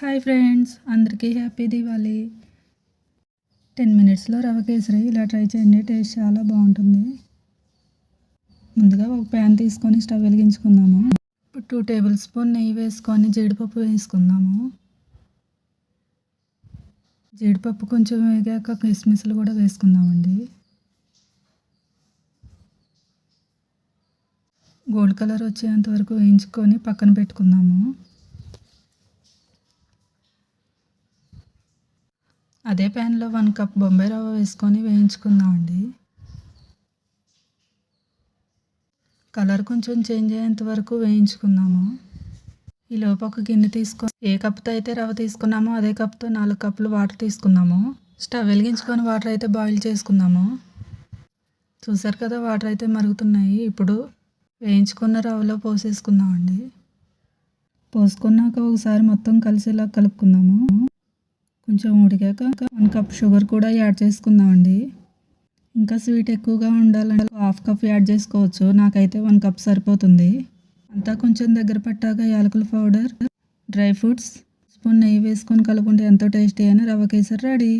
Hi friends అందరికీ happy Diwali. Ten మినిట్స్లో రవ కేసరి ఇలా ట్రై చేయండి టేస్ట్ చాలా బాగుంటుంది. ముందుగా ఒక ప్యాన్ తీసుకొని స్టవ్ వెలిగించుకుందాము. టూ టేబుల్ స్పూన్ నెయ్యి వేసుకొని జీడిపప్పు వేసుకుందాము. జీడిపప్పు కొంచెం వేగాక కిస్మిస్లు కూడా వేసుకుందామండి. గోల్డ్ కలర్ వచ్చేంత వరకు వేయించుకొని పక్కన పెట్టుకుందాము. అదే ప్యాన్లో వన్ కప్ బొంబాయి రవ్వ వేసుకొని వేయించుకుందామండి. కలర్ కొంచెం చేంజ్ అయ్యేంత వరకు వేయించుకుందాము. ఈ లోపు ఒక గిన్నె తీసుకొని ఏ కప్తో అయితే రవ్వ తీసుకున్నామో అదే కప్తో నాలుగు కప్పులు వాటర్ తీసుకుందాము. స్టవ్ వెలిగించుకొని వాటర్ అయితే బాయిల్ చేసుకుందాము. చూసారు కదా వాటర్ అయితే మరుగుతున్నాయి. ఇప్పుడు వేయించుకున్న రవ్వలో పోసేసుకుందామండి. పోసుకున్నాక ఒకసారి మొత్తం కలిసేలా కలుపుకుందాము. కొంచెం ఉడికాక వన్ కప్ షుగర్ కూడా యాడ్ చేసుకుందామండి. ఇంకా స్వీట్ ఎక్కువగా ఉండాలంటే హాఫ్ కప్ యాడ్ చేసుకోవచ్చు. నాకైతే వన్ కప్ సరిపోతుంది. అంతా కొంచెం దగ్గర పట్టాక యాలకుల పౌడర్ డ్రై ఫ్రూట్స్ స్పూన్ నెయ్యి వేసుకొని కలుపుకుంటే ఎంతో టేస్టీ అయిన రవ్వ కేసరి రెడీ.